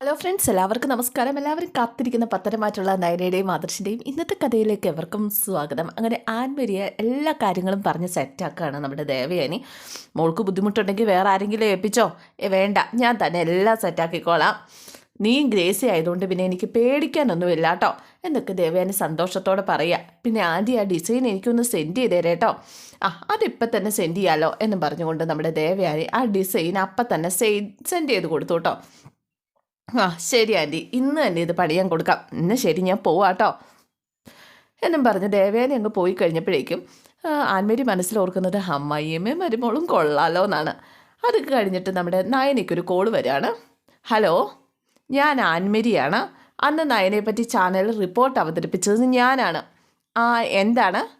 Hello friends എല്ലാവർക്കും നമസ്കാരം. എല്ലാവരും കാത്തിരിക്കുന്ന പത്തരമാറ്റുള്ള നയനയുടെയും ആദർശിന്റെയും ഇന്നത്തെ കഥയിലേക്ക് എവർക്കും സ്വാഗതം. അങ്ങനെ ആൻമരിയ എല്ലാ കാര്യങ്ങളും പറഞ്ഞ് സെറ്റാക്കുകയാണ് നമ്മുടെ ദേവയാനി. മോൾക്ക് ബുദ്ധിമുട്ടുണ്ടെങ്കിൽ വേറെ ആരെങ്കിലും ഏൽപ്പിച്ചോ? ഏ വേണ്ട. ഞാൻ തന്നെ എല്ലാം സെറ്റാക്കിക്കോളാം നീയും ഗ്രേസി ആയതുകൊണ്ട് പിന്നെ എനിക്ക് പേടിക്കാനൊന്നുമില്ല കേട്ടോ. എന്നൊക്കെ ദേവയാനി സന്തോഷത്തോടെ പറയുക പിന്നെ ആദ്യം ആ ഡിസൈൻ എനിക്കൊന്ന് സെൻഡ് ചെയ്തേരെ കേട്ടോ. ആ അതിപ്പം തന്നെ സെൻഡ് ചെയ്യാലോ എന്ന് പറഞ്ഞുകൊണ്ട് നമ്മുടെ ദേവയാനി ആ ഡിസൈൻ അപ്പം തന്നെ സെൻഡ് ചെയ്ത് കൊടുത്തു കേട്ടോ. ആ ശരി ആന്റി ഇന്ന് തന്നെ ഇത് പണിയാൻ കൊടുക്കാം. ഇന്ന് ശരി ഞാൻ പോവാട്ടോ. എന്നും പറഞ്ഞ് ദേവേനെ അങ്ങ് പോയി കഴിഞ്ഞപ്പോഴേക്കും ആൻമേരി മനസ്സിലോർക്കുന്നത് അമ്മായിയമ്മയും മരുമോളും കൊള്ളാലോ എന്നാണ്. അത് കഴിഞ്ഞിട്ട് നമ്മുടെ നയനയ്ക്കൊരു കോൾ വരികയാണ്. ഹലോ ഞാൻ ആൻമേരിയാണ്. അന്ന് നയനെ പറ്റി ചാനലിൽ റിപ്പോർട്ട് അവതരിപ്പിച്ചത് ഞാനാണ്. ആ എന്താണ്?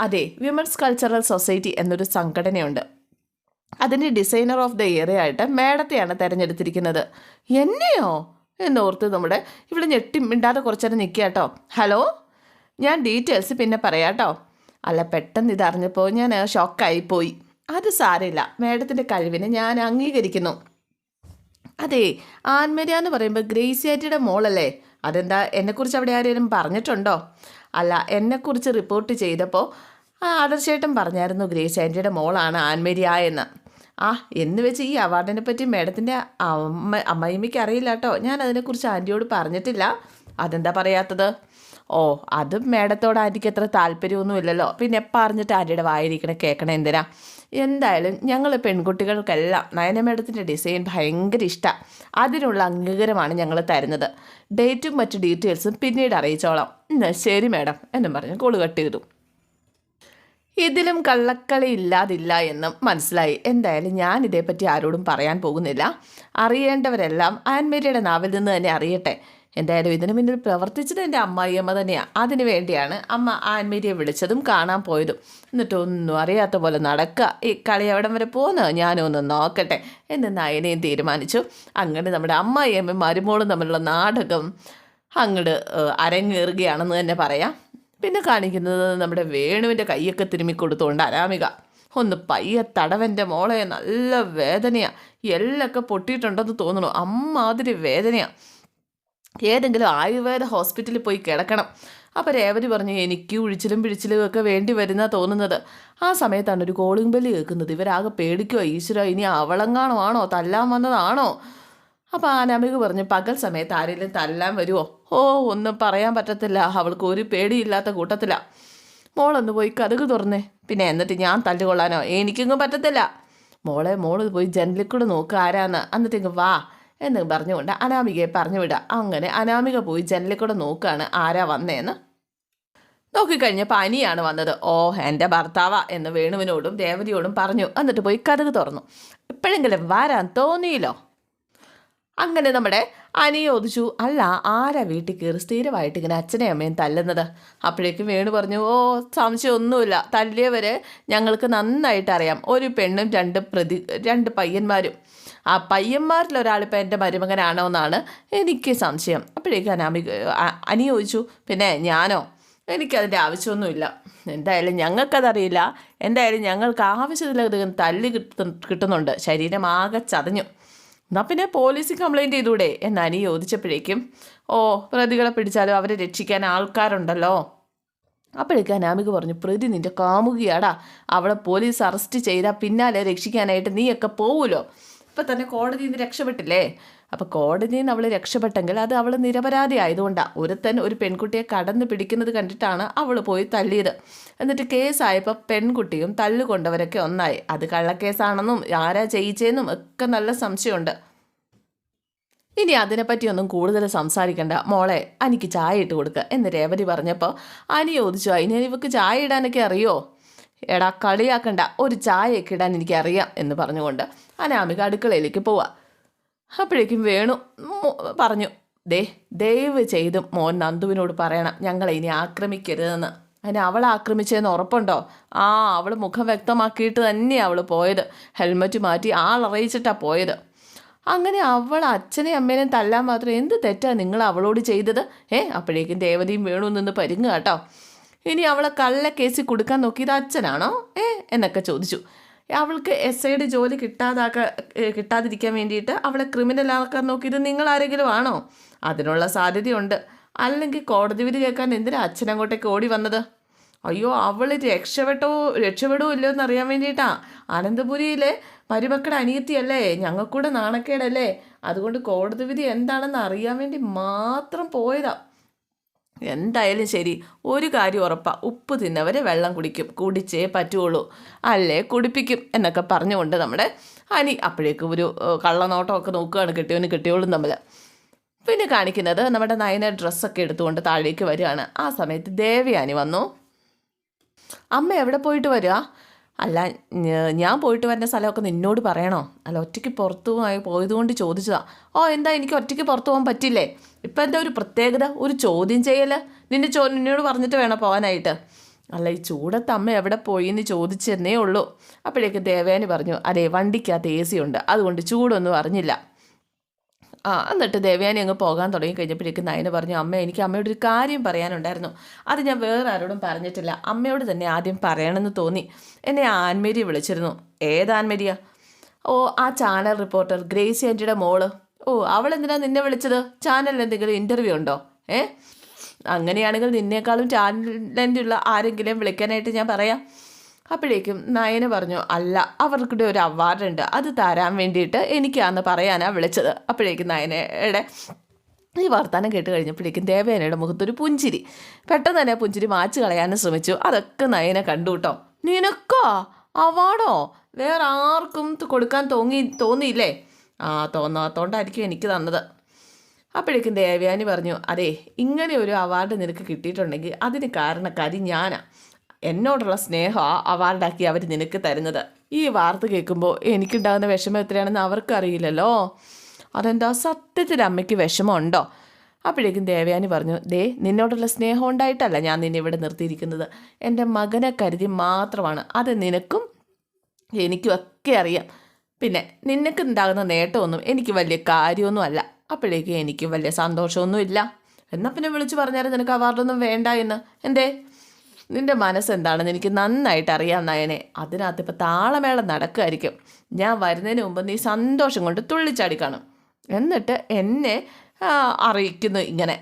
അതെ വിമൻസ് കൾച്ചറൽ സൊസൈറ്റി എന്നൊരു സംഘടനയുണ്ട്. അതിന്റെ ഡിസൈനർ ഓഫ് ദ ഇയർ ആയിട്ട് മേഡത്തെയാണ് തിരഞ്ഞെടുത്തിരിക്കുന്നത്. എന്നെയോ? എന്നോർത്ത് നമ്മുടെ ഇവിടെ ഞെട്ടി മിണ്ടാതെ കുറച്ചേരം നിൽക്കുക കേട്ടോ. ഹലോ? ഞാൻ ഡീറ്റെയിൽസ് പിന്നെ പറയാം കേട്ടോ. അല്ല പെട്ടെന്ന് ഇതറിഞ്ഞപ്പോൾ ഞാൻ ഷോക്കായിപ്പോയി അത് സാരമില്ല. മേഡത്തിന്റെ കഴിവിനെ ഞാൻ അംഗീകരിക്കുന്നു. അതെ ആൻമരിയ എന്ന് പറയുമ്പോൾ ഗ്രേസിയാറ്റിയുടെ മോളല്ലേ? അതെന്താ എന്നെക്കുറിച്ച് അവിടെ ആരെങ്കിലും പറഞ്ഞിട്ടുണ്ടോ? അല്ല എന്നെക്കുറിച്ച് റിപ്പോർട്ട് ചെയ്തപ്പോൾ ആദർശേട്ടൻ പറഞ്ഞായിരുന്നു ഗ്രേസ് ആന്റിയുടെ മോളാണ് ആൻമരിയ എന്ന്. ആ എന്ന് വെച്ച് ഈ അവാർഡിനെ പറ്റി മേഡത്തിന്റെ അമ്മ അമ്മയമ്മയ്ക്ക് അറിയില്ല കേട്ടോ. ഞാൻ അതിനെക്കുറിച്ച് ആന്റിയോട് പറഞ്ഞിട്ടില്ല. അതെന്താ പറയാത്തത്? ഓ അത് മേഡത്തോട് ആന്റിക്ക് അത്ര താല്പര്യമൊന്നുമില്ലല്ലോ പിന്നെ പറഞ്ഞിട്ട് ആന്റിയുടെ വായിരിക്കണ കേൾക്കണ എന്തിനാ? എന്തായാലും ഞങ്ങൾ പെൺകുട്ടികൾക്കെല്ലാം നയന മേഡത്തിന്റെ ഡിസൈൻ ഭയങ്കര ഇഷ്ടമാണ് അതിനുള്ള അംഗീകാരമാണ് ഞങ്ങൾ തരുന്നത്. ഡേറ്റും മറ്റു ഡീറ്റെയിൽസും പിന്നീട് അറിയിച്ചോളാം. എന്നാൽ ശരി മേഡം. എന്നും പറഞ്ഞ് കോൾ കട്ട് ചെയ്തു. ഇതിലും കള്ളക്കളി ഇല്ലാതില്ല എന്നും മനസ്സിലായി. എന്തായാലും ഞാൻ ഇതേപ്പറ്റി ആരോടും പറയാൻ പോകുന്നില്ല. അറിയേണ്ടവരെല്ലാം ആൻമേരിയുടെ നാവിൽ നിന്ന് തന്നെ അറിയട്ടെ. എന്തായാലും ഇതിനു മുന്നിൽ പ്രവർത്തിച്ചത് എന്റെ അമ്മായിയമ്മ തന്നെയാണ് അതിനു വേണ്ടിയാണ് അമ്മ ആൻമേരിയെ വിളിച്ചതും കാണാൻ പോയതും. എന്നിട്ടൊന്നും അറിയാത്ത പോലെ നടക്കുക ഈ കളി എവിടം വരെ പോകുന്നത് ഞാനും ഒന്ന് നോക്കട്ടെ എന്ന് നയനയും തീരുമാനിച്ചു. അങ്ങനെ നമ്മുടെ അമ്മായിയമ്മയും മരുമോളും തമ്മിലുള്ള നാടകം അങ്ങോട്ട് അരങ്ങേറുകയാണെന്ന് തന്നെ പറയാം. പിന്നെ കാണിക്കുന്നത് നമ്മുടെ വേണുവിന്റെ കൈയൊക്കെ തിരുമ്മി കൊടുത്തുകൊണ്ട് അനാമിക. ഒന്ന് പയ്യ തടവന്റെ മോളെ നല്ല വേദനയാ. എല്ലൊക്കെ പൊട്ടിയിട്ടുണ്ടെന്ന് തോന്നുന്നു. അമ്മാതിരി വേദനയാ. ഏതെങ്കിലും ആയുർവേദ ഹോസ്പിറ്റലിൽ പോയി കിടക്കണം. അപ്പോൾ രേവതി പറഞ്ഞു എനിക്ക് ഉഴിച്ചിലും പിഴിച്ചിലും ഒക്കെ വേണ്ടി വരുന്ന തോന്നുന്നത്. ആ സമയത്താണ് ഒരു കോളിംഗ് ബെല്ല് കേൾക്കുന്നത്. ഇവരാകെ പേടിക്കുമോ ഈശ്വര ഇനി അവളങ്ങാണോ? ആണോ? തല്ലാൻ വന്നതാണോ? അപ്പോൾ ആനാമിക പറഞ്ഞു പകൽ സമയത്ത് ആരെങ്കിലും തല്ലാൻ വരുമോ ഓ ഒന്നും പറയാൻ പറ്റത്തില്ല. അവൾക്ക് ഒരു പേടിയില്ലാത്ത കൂട്ടത്തിലാണ് മോളൊന്ന് പോയി കതുക് തുറന്നേ. പിന്നെ എന്നിട്ട് ഞാൻ തല്ലുകൊള്ളാനോ? എനിക്കിങ്ങും പറ്റത്തില്ല. മോളെ മോൾ പോയി ജനലിൽ കൂടെ നോക്കുക ആരാന്ന്. എന്നിട്ട് ഇങ്ങ് വാ. എന്ന് പറഞ്ഞുകൊണ്ട് അനാമികയെ പറഞ്ഞു വിടുക. അങ്ങനെ അനാമിക പോയി ജനലിൽ കൂടെ നോക്കുകയാണ് ആരാ വന്നേന്ന്. നോക്കിക്കഴിഞ്ഞപ്പോൾ അനിയാണ് വന്നത്. ഓ എന്റെ ഭർത്താവ എന്ന് വേണുവിനോടും ദേവതിയോടും പറഞ്ഞു. എന്നിട്ട് പോയി കഥക് തുറന്നു. ഇപ്പോഴെങ്കിലും വരാൻ തോന്നിയില്ലോ? അങ്ങനെ നമ്മുടെ അനിയെ ചോദിച്ചു അല്ല ആരാ വീട്ടിൽ കയറി സ്ഥിരമായിട്ട് ഇങ്ങനെ അച്ഛനെയും അമ്മയും തല്ലുന്നത്? അപ്പോഴേക്കും വേണു പറഞ്ഞു ഓ സംശയമൊന്നുമില്ല തല്ലിയവരെ ഞങ്ങൾക്ക് നന്നായിട്ട് അറിയാം. ഒരു പെണ്ണും രണ്ട് പ്രതി രണ്ട് പയ്യന്മാരും. ആ പയ്യന്മാരിൽ ഒരാളിപ്പോൾ എന്റെ മരുമകനാണോ എന്നാണ് എനിക്ക് സംശയം. അപ്പോഴേക്കും അനാമി അനി ചോദിച്ചു പിന്നെ ഞാനോ? എനിക്കതിന്റെ ആവശ്യമൊന്നുമില്ല. എന്തായാലും ഞങ്ങൾക്കതറിയില്ല. എന്തായാലും ഞങ്ങൾക്ക് ആവശ്യത്തിലധികം തല്ല് കിട്ടു കിട്ടുന്നുണ്ട്. ശരീരം ആകെ ചതഞ്ഞു. എന്നാൽ പിന്നെ പോലീസിൽ കംപ്ലൈന്റ് ചെയ്തൂടെ? എന്ന് അനി ചോദിച്ചപ്പോഴേക്കും ഓ പ്രതികളെ പിടിച്ചാലും? അവരെ രക്ഷിക്കാൻ ആൾക്കാരുണ്ടല്ലോ? അപ്പോഴേക്കും അനാമിക പറഞ്ഞു പ്രതി നിന്റെ കാമുകിയാടാ. അവളെ പോലീസ് അറസ്റ്റ് ചെയ്താൽ പിന്നാലെ രക്ഷിക്കാനായിട്ട് നീയൊക്കെ പോവുമല്ലോ ഇപ്പം തന്നെ കോടതിയിൽ നിന്ന് രക്ഷപ്പെട്ടില്ലേ? അപ്പോൾ കോടതിയിൽ നിന്ന് അവൾ രക്ഷപ്പെട്ടെങ്കിൽ അത് അവൾ നിരപരാധി ആയതുകൊണ്ടാണ് ഒരുത്തൻ ഒരു പെൺകുട്ടിയെ കടന്ന് പിടിക്കുന്നത് കണ്ടിട്ടാണ് അവൾ പോയി തല്ലിയത്. എന്നിട്ട് കേസായപ്പോൾ പെൺകുട്ടിയും തല്ലുകൊണ്ടവരൊക്കെ ഒന്നായി. അത് കള്ളക്കേസാണെന്നും ആരാ ചെയ്യിച്ചേന്നും ഒക്കെ നല്ല സംശയമുണ്ട്. ഇനി അതിനെപ്പറ്റിയൊന്നും കൂടുതൽ സംസാരിക്കണ്ട. മോളെ അനിക്ക് ചായ ഇട്ട് കൊടുക്കുക എന്ന് രേവതി പറഞ്ഞപ്പോൾ അനി ചോദിച്ചു അതിന് ഇവക്ക് ചായ ഇടാനൊക്കെ അറിയോ? എടാ കളിയാക്കണ്ട. ഒരു ചായയൊക്കെ ഇടാൻ എനിക്കറിയാം എന്ന് പറഞ്ഞുകൊണ്ട് അനാമിക അടുക്കളയിലേക്ക് പോവാ. അപ്പോഴേക്കും വേണു പറഞ്ഞു ദേ ദയവ് ചെയ്തും മോൻ നന്ദുവിനോട് പറയണം ഞങ്ങൾ ഇനി ആക്രമിക്കരുതെന്ന്. അതിന് അവൾ ആക്രമിച്ചതെന്ന് ഉറപ്പുണ്ടോ? ആ അവൾ മുഖം വ്യക്തമാക്കിയിട്ട് തന്നെയാണ് അവൾ പോയത്. ഹെൽമറ്റ് മാറ്റി ആളറിയിച്ചിട്ടാണ് പോയത്. അങ്ങനെ അവൾ അച്ഛനെയും അമ്മേനെയും തല്ലാൻ മാത്രം എന്ത് തെറ്റാണ് നിങ്ങൾ അവളോട് ചെയ്തത്? ഏ അപ്പോഴേക്കും ദേവതയും വേണു നിന്ന് പരുങ്ങുക കേട്ടോ. ഇനി അവളെ കള്ള കേസിൽ കൊടുക്കാൻ നോക്കിയത് അച്ഛനാണോ? ഏ? എന്നൊക്കെ ചോദിച്ചു. അവൾക്ക് എസ് ഐയുടെ ജോലി കിട്ടാതാക്ക കിട്ടാതിരിക്കാൻ വേണ്ടിയിട്ട് അവളെ ക്രിമിനൽ ആക്കാൻ നോക്കിയത് നിങ്ങൾ ആരെങ്കിലും ആണോ? അതിനുള്ള സാധ്യതയുണ്ട്. അല്ലെങ്കിൽ കോടതി വിധി കേൾക്കാൻ എന്തിനാ അച്ഛൻ അങ്ങോട്ടേക്ക് ഓടി വന്നത്? അയ്യോ അവൾ രക്ഷപ്പെട്ടോ രക്ഷപ്പെടുവോ ഇല്ലയോ എന്ന് അറിയാൻ വേണ്ടിയിട്ടാ. അനന്തപുരിയിലെ മരുമക്കളുടെ അനിയത്തിയല്ലേ? ഞങ്ങൾക്കൂടെ നാണക്കേടല്ലേ? അതുകൊണ്ട് കോടതി വിധി എന്താണെന്ന് അറിയാൻ വേണ്ടി മാത്രം പോയതാ. എന്തായാലും ശരി. ഒരു കാര്യം ഉറപ്പാ. ഉപ്പ് തിന്നവരെ വെള്ളം കുടിക്കും. കുടിച്ചേ പറ്റുള്ളൂ. അല്ലേ? കുടിപ്പിക്കും എന്നൊക്കെ പറഞ്ഞുകൊണ്ട് നമ്മുടെ അനി അപ്പോഴേക്കും ഒരു കള്ളനോട്ടമൊക്കെ നോക്കുകയാണ്. കിട്ടിയവന് കിട്ടിയോളും തമ്മിൽ പിന്നെ കാണിക്കുന്നത് നമ്മുടെ നയന ഡ്രസ്സൊക്കെ എടുത്തുകൊണ്ട് താഴേക്ക് വരികയാണ്. ആ സമയത്ത് ദേവയാനി വന്നു. അമ്മ എവിടെ പോയിട്ട് വരിക? അല്ല ഞാൻ പോയിട്ട് വരുന്ന സ്ഥലമൊക്കെ നിന്നോട് പറയണോ? അല്ല ഒറ്റയ്ക്ക് പുറത്തു പോയി പോയതുകൊണ്ട് ചോദിച്ചതാ. ഓ എന്താ എനിക്ക് ഒറ്റയ്ക്ക് പുറത്തു പോകാൻ പറ്റില്ലേ? ഇപ്പം എന്താ ഒരു പ്രത്യേകത? ഒരു ചോദ്യം ചെയ്യൽ നിന്നെ ചോ നിന്നോട് പറഞ്ഞിട്ട് വേണം പോകാനായിട്ട്? അല്ല ഈ ചൂടത്ത് അമ്മ എവിടെ പോയി എന്ന് ചോദിച്ചെന്നേ ഉള്ളൂ. അപ്പോഴേക്ക് ദേവേന് പറഞ്ഞു അതെ വണ്ടിക്കകത്ത് എ സി ഉണ്ട്. അതുകൊണ്ട് ചൂടൊന്നും അറിഞ്ഞില്ല. ആ എന്നിട്ട് ദേവയാനി അങ്ങ് പോകാൻ തുടങ്ങി കഴിഞ്ഞപ്പോഴേക്ക് നയന പറഞ്ഞു അമ്മ എനിക്ക് അമ്മയോട് ഒരു കാര്യം പറയാനുണ്ടായിരുന്നു. അത് ഞാൻ വേറെ ആരോടും പറഞ്ഞിട്ടില്ല. അമ്മയോട് തന്നെ ആദ്യം പറയണമെന്ന് തോന്നി. എന്നെ ആൻമേരി വിളിച്ചിരുന്നു. ഏത് ആൻമേരിയ? ഓ ആ ചാനൽ റിപ്പോർട്ടർ ഗ്രേസി ആന്റിയുടെ മോൾ. ഓ അവൾ എന്തിനാ നിന്നെ വിളിച്ചത്? ചാനലിൽ എന്തെങ്കിലും ഇന്റർവ്യൂ ഉണ്ടോ? ഏ? അങ്ങനെയാണെങ്കിൽ നിന്നേക്കാളും ഉള്ള ആരെങ്കിലും വിളിക്കാനായിട്ട് ഞാൻ പറയാം. അപ്പോഴേക്കും നയന് പറഞ്ഞു അല്ല അവർക്കിടെ ഒരു അവാർഡുണ്ട്. അത് തരാൻ വേണ്ടിയിട്ട് എനിക്കാന്ന് പറയാനാണ് വിളിച്ചത്. അപ്പോഴേക്കും നയനയുടെ ഈ വർത്തമാനം കേട്ട് കഴിഞ്ഞപ്പോഴേക്കും ദേവേനയുടെ മുഖത്തൊരു പുഞ്ചിരി. പെട്ടെന്ന് തന്നെ പുഞ്ചിരി മാച്ച് കളയാനും ശ്രമിച്ചു. അതൊക്കെ നയനെ കണ്ടു കേട്ടോ. നിനക്കോ? അവാർഡോ? വേറെ ആർക്കും കൊടുക്കാൻ തോന്നി തോന്നിയില്ലേ? ആ തോന്നാത്തോണ്ടായിരിക്കും എനിക്ക് തന്നത്. അപ്പോഴേക്കും ദേവയാനി പറഞ്ഞു അതെ ഇങ്ങനെ ഒരു അവാർഡ് നിനക്ക് കിട്ടിയിട്ടുണ്ടെങ്കിൽ അതിന് കാരണക്കാരി ഞാനാ. എന്നോടുള്ള സ്നേഹമാണ് അവാർഡാക്കി അവർ നിനക്ക് തരുന്നത്. ഈ വാർത്ത കേൾക്കുമ്പോൾ എനിക്കുണ്ടാകുന്ന വിഷമം എത്രയാണെന്ന് അവർക്കറിയില്ലല്ലോ. അതെന്താ? സത്യത്തിൽ അമ്മയ്ക്ക് വിഷമമുണ്ടോ? അപ്പോഴേക്കും ദേവയാനി പറഞ്ഞു ദേ നിന്നോടുള്ള സ്നേഹം ഉണ്ടായിട്ടല്ല ഞാൻ നിന്നെ ഇവിടെ നിർത്തിയിരിക്കുന്നത്. എന്റെ മകനെ കരുതി മാത്രമാണ്. അത് നിനക്കും എനിക്കും ഒക്കെ അറിയാം. പിന്നെ നിനക്ക് ഉണ്ടാകുന്ന നേട്ടമൊന്നും എനിക്ക് വലിയ കാര്യമൊന്നും അല്ല. അപ്പോഴേക്കും എനിക്ക് വലിയ സന്തോഷമൊന്നുമില്ല. എന്നാൽ പിന്നെ വിളിച്ചു പറഞ്ഞാൽ നിനക്ക് അവാർഡൊന്നും വേണ്ട എന്ന്. എന്തേ? നിന്റെ മനസ്സെന്താണെന്ന് എനിക്ക് നന്നായിട്ട് അറിയാം നയനെ. അതിനകത്ത് ഇപ്പോൾ താളമേളം നടക്കുമായിരിക്കും ഞാൻ വരുന്നതിന് മുമ്പ് നീ സന്തോഷം കൊണ്ട് തുള്ളിച്ചാടി കാണും. എന്നിട്ട് എന്നെ അറിയിക്കുന്നു ഇങ്ങനെ.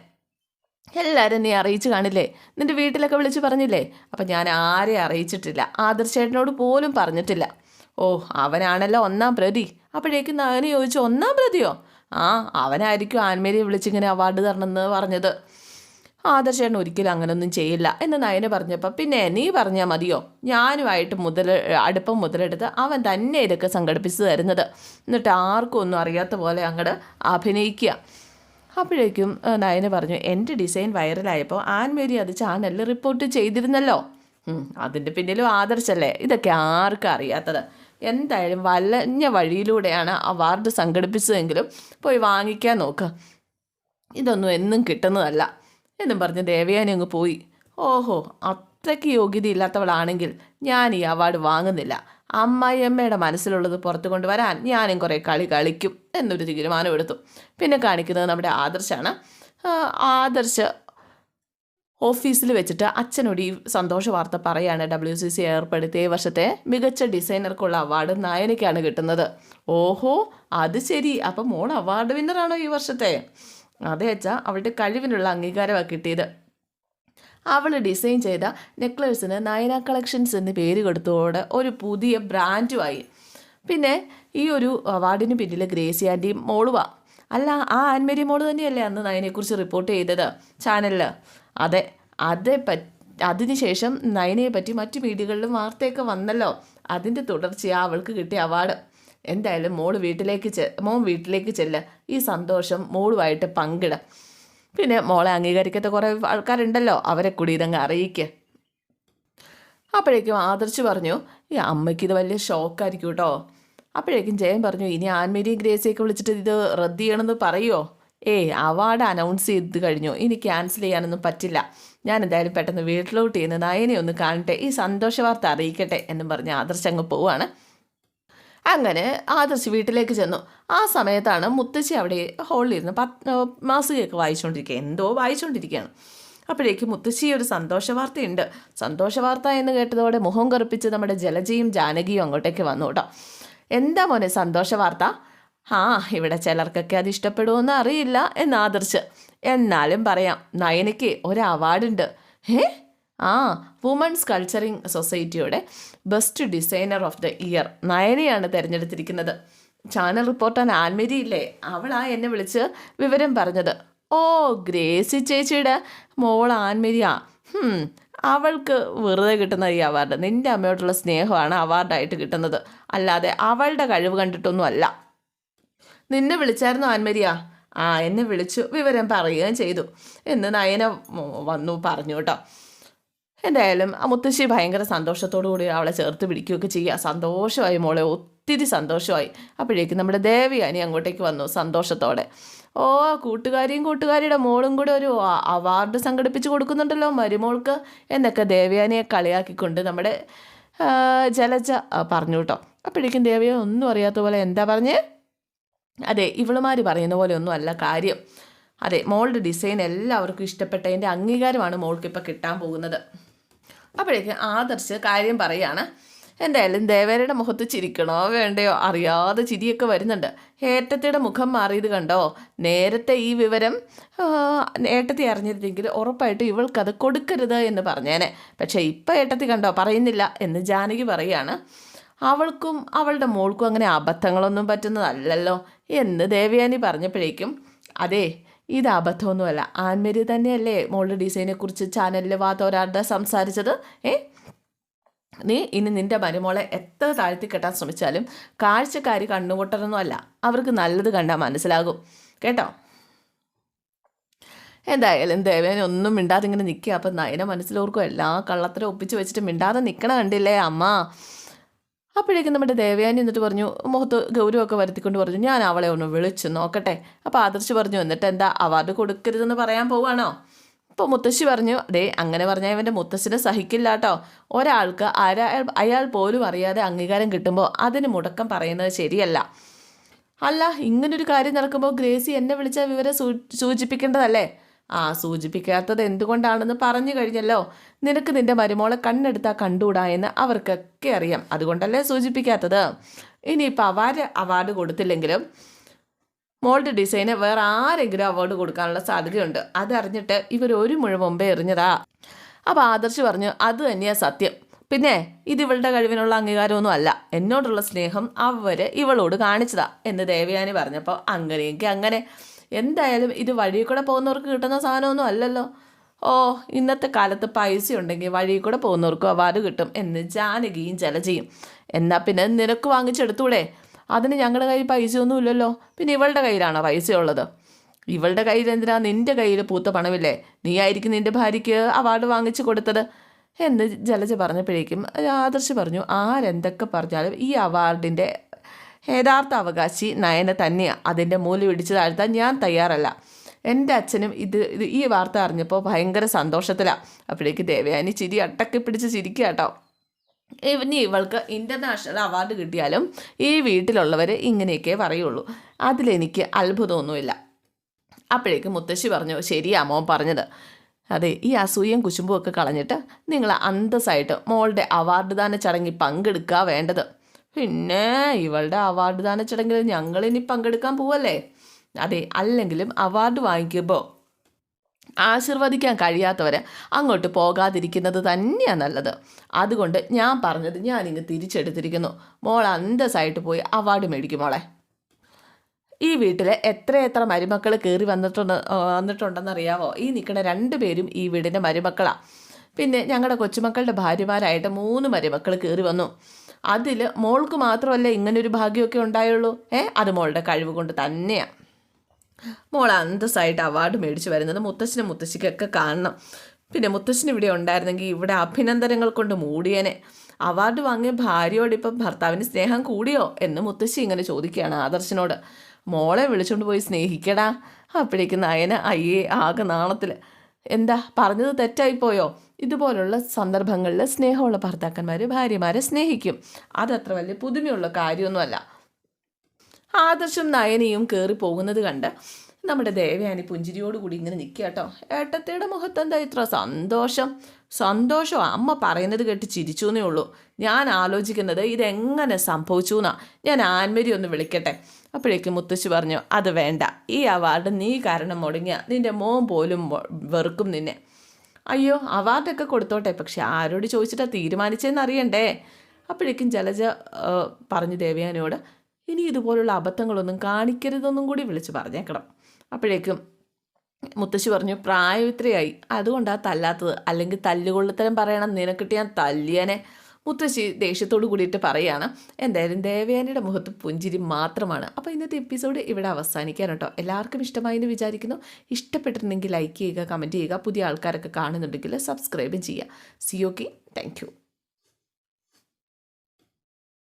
എല്ലാവരും നീ അറിയിച്ചു കാണില്ലേ? നിന്റെ വീട്ടിലൊക്കെ വിളിച്ച് പറഞ്ഞില്ലേ? അപ്പം ഞാൻ ആരെ അറിയിച്ചിട്ടില്ല. ആദർശേട്ടനോട് പോലും പറഞ്ഞിട്ടില്ല. ഓ അവനാണല്ലോ ഒന്നാം പ്രതി. അപ്പോഴേക്കും നയനെ ചോദിച്ചു ഒന്നാം പ്രതിയോ? ആ അവനായിരിക്കും ആൻമേരിയെ വിളിച്ചിങ്ങനെ അവാർഡ് തരണമെന്ന് പറഞ്ഞത്. ആദർശേട്ടൻ ഒരിക്കലും അങ്ങനൊന്നും ചെയ്യില്ല എന്ന് നയന് പറഞ്ഞപ്പോൾ പിന്നെ നീ പറഞ്ഞാൽ മതിയോ? ഞാനുമായിട്ട് മുതൽ അടുപ്പം മുതലെടുത്ത് അവൻ തന്നെ ഇതൊക്കെ സംഘടിപ്പിച്ച് തരുന്നത്. എന്നിട്ട് ആർക്കും ഒന്നും അറിയാത്ത പോലെ അങ്ങോട്ട് അഭിനയിക്കുക അപ്പോഴേക്കും നയന് പറഞ്ഞു എന്റെ ഡിസൈൻ വൈറലായപ്പോൾ ആൻമേരി അത് ചാനലിൽ റിപ്പോർട്ട് ചെയ്തിരുന്നല്ലോ. അതിന്റെ പിന്നിലും ആദർശല്ലേ? ഇതൊക്കെ ആർക്കും അറിയാത്തത്? എന്തായാലും വലഞ്ഞ വഴിയിലൂടെയാണ് അവാർഡ് സംഘടിപ്പിച്ചതെങ്കിലും പോയി വാങ്ങിക്കാൻ നോക്കുക ഇതൊന്നും എന്നും കിട്ടുന്നതല്ല. എന്നും പറഞ്ഞ് ദേവയാനി അങ്ങ് പോയി. ഓഹോ അത്രയ്ക്ക് യോഗ്യതയില്ലാത്തവളാണെങ്കിൽ ഞാൻ ഈ അവാർഡ് വാങ്ങുന്നില്ല. അമ്മായിയമ്മയുടെ മനസ്സിലുള്ളത് പുറത്തു കൊണ്ടുവരാൻ ഞാനും കുറേ കളി കളിക്കും എന്നൊരു തീരുമാനം എടുത്തു പിന്നെ കാണിക്കുന്നത് നമ്മുടെ ആദർശാണ്. ആദർശ ഓഫീസിൽ വെച്ചിട്ട് അച്ഛനോട് ഈ സന്തോഷ വാർത്ത പറയാണ് ഡബ്ല്യു സി സി ഏർപ്പെടുത്തിയ ഈ വർഷത്തെ മികച്ച ഡിസൈനർക്കുള്ള അവാർഡ് നായനയ്ക്കാണ് കിട്ടുന്നത്. ഓഹോ അത് ശരി. അപ്പം മോൾ അവാർഡ് വിന്നറാണോ ഈ വർഷത്തെ? അതെ വെച്ചാൽ അവളുടെ കഴിവിനുള്ള അംഗീകാരമാണ് കിട്ടിയത്. അവൾ ഡിസൈൻ ചെയ്ത നെക്ലേഴ്സിന് നയന കളക്ഷൻസ് എന്ന് പേര് കൊടുത്തതോടെ ഒരു പുതിയ ബ്രാൻഡുമായി പിന്നെ ഈ ഒരു അവാർഡിന് പിന്നിൽ ഗ്രേസി ആന്റിയും മോളുവാ. അല്ല ആ ആൻമേരി മോൾ തന്നെയല്ലേ അന്ന് നയനെക്കുറിച്ച് റിപ്പോർട്ട് ചെയ്തത് ചാനലിൽ അതെ അതേ പറ്റി അതിനുശേഷം നയനയെ പറ്റി മറ്റു മീഡിയകളിലും വാർത്തയൊക്കെ വന്നല്ലോ. അതിന്റെ തുടർച്ചയാണ് അവൾക്ക് കിട്ടിയ അവാർഡ് എന്തായാലും മോൾ വീട്ടിലേക്ക് ചെ മോൻ വീട്ടിലേക്ക് ചെല്ലുക ഈ സന്തോഷം മോളുമായിട്ട് പങ്കിട. പിന്നെ മോളെ അംഗീകരിക്കാത്ത കുറേ ആൾക്കാരുണ്ടല്ലോ അവരെ കൂടി ഇതങ്ങ് അറിയിക്കുക അപ്പോഴേക്കും ആദർശ് പറഞ്ഞു ഈ അമ്മയ്ക്ക് ഇത് വലിയ ഷോക്കായിരിക്കും കേട്ടോ. അപ്പോഴേക്കും ജയൻ പറഞ്ഞു ഇനി ആൻമേരിയും ഗ്രേസിയൊക്കെ വിളിച്ചിട്ട് ഇത് റദ്ദ് ചെയ്യണമെന്ന് പറയുമോ ഏയ് അവാർഡ് അനൗൺസ് ചെയ്ത് കഴിഞ്ഞു. ഇനി ക്യാൻസൽ ചെയ്യാനൊന്നും പറ്റില്ല. ഞാൻ എന്തായാലും പെട്ടെന്ന് വീട്ടിലോട്ട് ചെയ്യുന്ന നയനെ ഒന്ന് കാണട്ടെ. ഈ സന്തോഷ വാർത്ത അറിയിക്കട്ടെ എന്നും പറഞ്ഞ് ആദർശ് അങ്ങ് പോവാണ്. അങ്ങനെ ആദർശ് വീട്ടിലേക്ക് ചെന്നു. ആ സമയത്താണ് മുത്തശ്ശി അവിടെ ഹോളിൽ ഇരുന്ന് പത്ത് മാസികയൊക്കെ വായിച്ചുകൊണ്ടിരിക്കുക എന്തോ വായിച്ചുകൊണ്ടിരിക്കുകയാണ് അപ്പോഴേക്കും മുത്തശ്ശി ഒരു സന്തോഷ വാർത്തയുണ്ട് സന്തോഷ വാർത്ത എന്ന് കേട്ടതോടെ മുഖം കറുപ്പിച്ച് നമ്മുടെ ജലജയും ജാനകിയും അങ്ങോട്ടേക്ക് വന്നു കേട്ടോ. എന്താ മോനെ സന്തോഷ വാർത്ത ആ ഇവിടെ ചിലർക്കൊക്കെ അത് ഇഷ്ടപ്പെടുമെന്ന് അറിയില്ല എന്ന് ആദർശ്. എന്നാലും പറയാം നയനയ്ക്ക് ഒരു അവാർഡുണ്ട്. ഏ ആ വുമൺസ് കൾച്ചറിംഗ് സൊസൈറ്റിയുടെ best designer of the year നയനയാണ് തിരഞ്ഞെടുത്തിരിക്കുന്നത്. ചാനൽ റിപ്പോർട്ടർ ആൻമേരി ഇല്ലേ അവളാ എന്നെ വിളിച്ച് വിവരം പറഞ്ഞത്. ഓ ഗ്രേസി ചേച്ചിയുടെ മോൾ ആൻമേരിയാ. അവൾക്ക് വെറുതെ കിട്ടുന്ന ഈ അവാർഡ് നിന്റെ അമ്മയോടുള്ള സ്നേഹമാണ് അവാർഡായിട്ട് കിട്ടുന്നത്. അല്ലാതെ അവളുടെ കഴിവ് കണ്ടിട്ടൊന്നും അല്ല നിന്നെ വിളിച്ചായിരുന്നു ആൻമരിയ. ആ എന്നെ വിളിച്ചു വിവരം പറയുകയും ചെയ്തു. എന്ന് നയന വന്നു പറഞ്ഞു കേട്ടോ. എന്തായാലും ആ മുത്തശ്ശി ഭയങ്കര സന്തോഷത്തോടു കൂടി അവളെ ചേർത്ത് പിടിക്കുകയൊക്കെ ചെയ്യുക. സന്തോഷമായി മോളെ ഒത്തിരി സന്തോഷമായി. അപ്പോഴേക്കും നമ്മുടെ ദേവിയാനി അങ്ങോട്ടേക്ക് വന്നു സന്തോഷത്തോടെ. ഓ കൂട്ടുകാരിയും കൂട്ടുകാരിയുടെ മോളും കൂടെ ഒരു അവാർഡ് സംഘടിപ്പിച്ച് കൊടുക്കുന്നുണ്ടല്ലോ മരുമോൾക്ക്. എന്നൊക്കെ ദേവയാനിയെ കളിയാക്കിക്കൊണ്ട് നമ്മുടെ ജലജ പറഞ്ഞു കേട്ടോ. അപ്പോഴേക്കും ദേവിയ ഒന്നും അറിയാത്ത പോലെ എന്താ പറഞ്ഞേ? അതെ ഇവളുമാർ പറയുന്ന പോലെ ഒന്നും അല്ല കാര്യം. അതെ മോളുടെ ഡിസൈൻ എല്ലാവർക്കും ഇഷ്ടപ്പെട്ടതിന്റെ അംഗീകാരമാണ് മോൾക്ക് ഇപ്പോൾ കിട്ടാൻ പോകുന്നത്. അപ്പോഴേക്കും ആദർശ് കാര്യം പറയാണ് എന്തായാലും ദേവേരയുടെ മുഖത്ത് ചിരിക്കണോ വേണ്ടയോ? അറിയാതെ ചിരിയൊക്കെ വരുന്നുണ്ട്. ഏട്ടത്തിയുടെ മുഖം മാറിയത് കണ്ടോ? നേരത്തെ ഈ വിവരം ഏട്ടത്തി അറിഞ്ഞിരുന്നെങ്കിൽ ഉറപ്പായിട്ട് ഇവൾക്കത് കൊടുക്കരുത് എന്ന് പറഞ്ഞേനെ. പക്ഷേ ഇപ്പം ഏട്ടത്തി കണ്ടോ? പറയുന്നില്ല എന്ന് ജാനകി പറയാണ്. അവൾക്കും അവളുടെ മോൾക്കും അങ്ങനെ അബദ്ധങ്ങളൊന്നും പറ്റുന്നതല്ലല്ലോ എന്ന് ദേവയാനി പറഞ്ഞപ്പോഴേക്കും അതെ ഇത് അബദ്ധമൊന്നുമല്ല. ആൻമരി തന്നെയല്ലേ മോളുടെ ഡിസൈനെക്കുറിച്ച് ചാനലിൽ വാതോരാരുടെ സംസാരിച്ചത്? ഏ? നീ ഇനി നിന്റെ മരുമോളെ എത്ര താഴ്ത്തി കെട്ടാൻ ശ്രമിച്ചാലും കാഴ്ചക്കാരി കണ്ണുകൊട്ടറൊന്നും അല്ല അവർക്ക് നല്ലത് കണ്ടാൽ മനസ്സിലാകും. കേട്ടോ? എന്തായാലും ദേവേന ഒന്നും മിണ്ടാതെ ഇങ്ങനെ നിൽക്കുക അപ്പം നയന മനസ്സിലോർക്കും എല്ലാ കള്ളത്തരം ഒപ്പിച്ച് വെച്ചിട്ട് മിണ്ടാതെ നിൽക്കണ കണ്ടില്ലേ അമ്മ? അപ്പോഴേക്കും നമ്മുടെ ദേവയാനി എന്നിട്ട് പറഞ്ഞു മുഖത്ത് ഗൗരവമൊക്കെ വരുത്തിക്കൊണ്ട് പറഞ്ഞു ഞാൻ അവളെ ഒന്ന് വിളിച്ചു നോക്കട്ടെ. അപ്പോൾ ആദർശ് പറഞ്ഞു എന്നിട്ട് എന്താ അവാർഡ് കൊടുക്കരുതെന്ന് പറയാൻ പോവാണോ? അപ്പോൾ മുത്തശ്ശി പറഞ്ഞു ദേ അങ്ങനെ പറഞ്ഞാൽ ഇവന്റെ മുത്തശ്ശിനെ സഹിക്കില്ല കേട്ടോ ഒരാൾക്ക് അയാൾ അയാൾ പോലും അറിയാതെ അംഗീകാരം കിട്ടുമ്പോൾ അതിന് മുടക്കം പറയുന്നത് ശരിയല്ല. അല്ല ഇങ്ങനൊരു കാര്യം നടക്കുമ്പോൾ ഗ്രേസി എന്നെ വിളിച്ച വിവരം സൂചിപ്പിക്കേണ്ടതല്ലേ? ആ സൂചിപ്പിക്കാത്തത് എന്തുകൊണ്ടാണെന്ന് പറഞ്ഞു കഴിഞ്ഞല്ലോ. നിനക്ക് നിന്റെ മരുമോളെ കണ്ണെടുത്താൽ കണ്ടുകൂടാ എന്ന് അവർക്കൊക്കെ അറിയാം. അതുകൊണ്ടല്ലേ സൂചിപ്പിക്കാത്തത്. ഇനിയിപ്പോൾ അവാർഡ് അവാർഡ് കൊടുത്തില്ലെങ്കിലും മോൾഡ് ഡിസൈന് വേറെ ആരെങ്കിലും അവാർഡ് കൊടുക്കാനുള്ള സാധ്യതയുണ്ട്. അതറിഞ്ഞിട്ട് ഇവർ ഒരു മുഴ മുമ്പേ എറിഞ്ഞതാ. അപ്പോൾ ആദർശ് പറഞ്ഞു അത് തന്നെയാണ് സത്യം. പിന്നെ ഇത് ഇവളുടെ കഴിവിനുള്ള അംഗീകാരമൊന്നും അല്ല. എന്നോടുള്ള സ്നേഹം അവർ ഇവളോട് കാണിച്ചതാ എന്ന് ദേവയാനി പറഞ്ഞപ്പോൾ അങ്ങനെയെങ്കിൽ അങ്ങനെ എന്തായാലും ഇത് വഴി കൂടെ പോകുന്നവർക്ക് കിട്ടുന്ന സാധനമൊന്നും അല്ലല്ലോ. ഓ ഇന്നത്തെ കാലത്ത് പൈസ ഉണ്ടെങ്കിൽ വഴി കൂടെ പോകുന്നവർക്കും അവാർഡ് കിട്ടും എന്ന് ജാനകിയും ജലജയും. എന്നാൽ പിന്നെ നിനക്ക് വാങ്ങിച്ചെടുത്തൂടെ? അതിന് ഞങ്ങളുടെ കയ്യിൽ പൈസയൊന്നും ഇല്ലല്ലോ. പിന്നെ ഇവളുടെ കയ്യിലാണോ പൈസ ഉള്ളത് ഇവളുടെ കയ്യിൽ എന്തിനാ നിന്റെ കയ്യിൽ പൂത്ത പണമില്ലേ? നീ ആയിരിക്കും നിന്റെ ഭാര്യയ്ക്ക് അവാർഡ് വാങ്ങിച്ചു കൊടുത്തത്. എന്ന് ജലജ പറഞ്ഞപ്പോഴേക്കും ആദർശ് പറഞ്ഞു ആരെന്തൊക്കെ പറഞ്ഞാലും ഈ അവാർഡിന്റെ യഥാർത്ഥ അവകാശി നയന തന്നെയാണ് അതിന്റെ മൂല്യം ഇടിച്ചു താഴ്ത്താൻ ഞാൻ തയ്യാറല്ല. എന്റെ അച്ഛനും ഇത് ഇത് ഈ വാർത്ത അറിഞ്ഞപ്പോൾ ഭയങ്കര സന്തോഷത്തിലാണ് അപ്പോഴേക്ക് ദേവയാനി ചിരി അട്ടക്കി പിടിച്ച് ചിരിക്കുക കേട്ടോ ഇനി ഇവൾക്ക് ഇന്റർനാഷണൽ അവാർഡ് കിട്ടിയാലും ഈ വീട്ടിലുള്ളവർ ഇങ്ങനെയൊക്കെ പറയുള്ളൂ. അതിലെനിക്ക് അത്ഭുതമൊന്നുമില്ല. അപ്പോഴേക്ക് മുത്തശ്ശി പറഞ്ഞു ശരിയാ മോൻ പറഞ്ഞത്. അതെ ഈ അസൂയം കുശുമ്പും ഒക്കെ കളഞ്ഞിട്ട് നിങ്ങൾ അന്തസ്സായിട്ട് മോളുടെ അവാർഡ് ദാന ചടങ്ങിൽ പങ്കെടുക്കുക വേണ്ടത്. പിന്നെ ഇവളുടെ അവാർഡ് ദാന ചടങ്ങിൽ ഞങ്ങളിനി പങ്കെടുക്കാൻ പോവല്ലേ? അതെ അല്ലെങ്കിലും അവാർഡ് വാങ്ങിക്കുമ്പോൾ ആശീർവദിക്കാൻ കഴിയാത്തവരെ അങ്ങോട്ട് പോകാതിരിക്കുന്നത് തന്നെയാണ് നല്ലത്. അതുകൊണ്ട് ഞാൻ പറഞ്ഞത് ഞാനിങ്ങ് തിരിച്ചെടുത്തിരിക്കുന്നു. മോൾ അന്തസ്സായിട്ട് പോയി അവാർഡ് മേടിക്കും മോളെ. ഈ വീട്ടിൽ എത്ര എത്ര മരുമക്കൾ കയറി വന്നിട്ടുണ്ട് വന്നിട്ടുണ്ടെന്ന് അറിയാവോ ഈ നിൽക്കുന്ന രണ്ട് പേരും ഈ വീടിന്റെ മരുമക്കളാണ് പിന്നെ ഞങ്ങളുടെ കൊച്ചുമക്കളുടെ ഭാര്യമാരായിട്ട് മൂന്ന് മരുമക്കൾ കയറി വന്നു. അതിൽ മോൾക്ക് മാത്രമല്ല ഇങ്ങനൊരു ഭാഗ്യമൊക്കെ ഉണ്ടായുള്ളൂ? ഏ? അത് മോളുടെ കഴിവ് കൊണ്ട് തന്നെയാണ് മോൾ അന്തസ്സായിട്ട് അവാർഡ് മേടിച്ച് വരുന്നത് മുത്തശ്ശനും മുത്തശ്ശിക്കൊക്കെ കാണണം. പിന്നെ മുത്തശ്ശിന് ഇവിടെ ഉണ്ടായിരുന്നെങ്കിൽ ഇവിടെ അഭിനന്ദനങ്ങൾ കൊണ്ട് മൂടിയേനെ. അവാർഡ് വാങ്ങിയ ഭാര്യയോട് ഇപ്പം ഭർത്താവിന് സ്നേഹം കൂടിയോ എന്ന് മുത്തശ്ശി ഇങ്ങനെ ചോദിക്കുകയാണ് ആദർശനോട്. മോളെ വിളിച്ചുകൊണ്ട് പോയി സ്നേഹിക്കടാ. അപ്പോഴേക്ക് നയന അയ്യേ ആകെ നാണത്തിൽ എന്താ പറഞ്ഞത് തെറ്റായിപ്പോയോ ഇതുപോലുള്ള സന്ദർഭങ്ങളിൽ സ്നേഹമുള്ള ഭർത്താക്കന്മാർ ഭാര്യമാരെ സ്നേഹിക്കും. അതത്ര വലിയ പുതുമയുള്ള കാര്യമൊന്നുമല്ല. ആദർശം നയനയും കയറി പോകുന്നത് കണ്ട് നമ്മുടെ ദേവയാനി പുഞ്ചിരിയോടുകൂടി ഇങ്ങനെ നിൽക്കുക കേട്ടോ. ഏട്ടത്തിയുടെ മുഖത്ത് എന്താ ഇത്ര സന്തോഷം? സന്തോഷം അമ്മ പറയുന്നത് കേട്ട് ചിരിച്ചു എന്നേ ഉള്ളൂ. ഞാൻ ആലോചിക്കുന്നത് ഇതെങ്ങനെ സംഭവിച്ചു എന്നാ. ഞാൻ ആൻമരി ഒന്ന് വിളിക്കട്ടെ. അപ്പോഴേക്കും മുത്തശ്ശി പറഞ്ഞു അത് വേണ്ട. ഈ അവാർഡ് നീ കാരണം മുടങ്ങിയ. നിന്റെ മോൻ പോലും വെറുക്കും നിന്നെ. അയ്യോ അവാർഡൊക്കെ കൊടുത്തോട്ടെ. പക്ഷെ ആരോട് ചോദിച്ചിട്ടാണ് തീരുമാനിച്ചതെന്ന് അറിയണ്ടേ? അപ്പോഴേക്കും ജലജ പറഞ്ഞു ദേവയാനിയോട് ഇനി ഇതുപോലുള്ള അബദ്ധങ്ങളൊന്നും കാണിക്കരുതെന്നും കൂടി വിളിച്ച് പറഞ്ഞേക്കണം. അപ്പോഴേക്കും മുത്തശ്ശി പറഞ്ഞു പ്രായം ഇത്രയായി അതുകൊണ്ടാണ് തല്ലാത്തത്. അല്ലെങ്കിൽ തല്ലുകൊള്ളത്തരം പറയണം. നിനക്കിട്ട് ഞാൻ തല്ലിയനെ. മുത്തശ്ശി ദേഷ്യത്തോട് കൂടിയിട്ട് പറയുകയാണ് എന്തായാലും ദേവയാനിയുടെ മുഖത്ത് പുഞ്ചിരി മാത്രമാണ്. അപ്പോൾ ഇന്നത്തെ എപ്പിസോഡ് ഇവിടെ അവസാനിക്കാൻ കേട്ടോ എല്ലാവർക്കും ഇഷ്ടമായി എന്ന് വിചാരിക്കുന്നു. ഇഷ്ടപ്പെട്ടിട്ടുണ്ടെങ്കിൽ ലൈക്ക് ചെയ്യുക കമന്റ് ചെയ്യുക. പുതിയ ആൾക്കാരൊക്കെ കാണുന്നുണ്ടെങ്കിൽ സബ്സ്ക്രൈബും ചെയ്യുക. C okay thank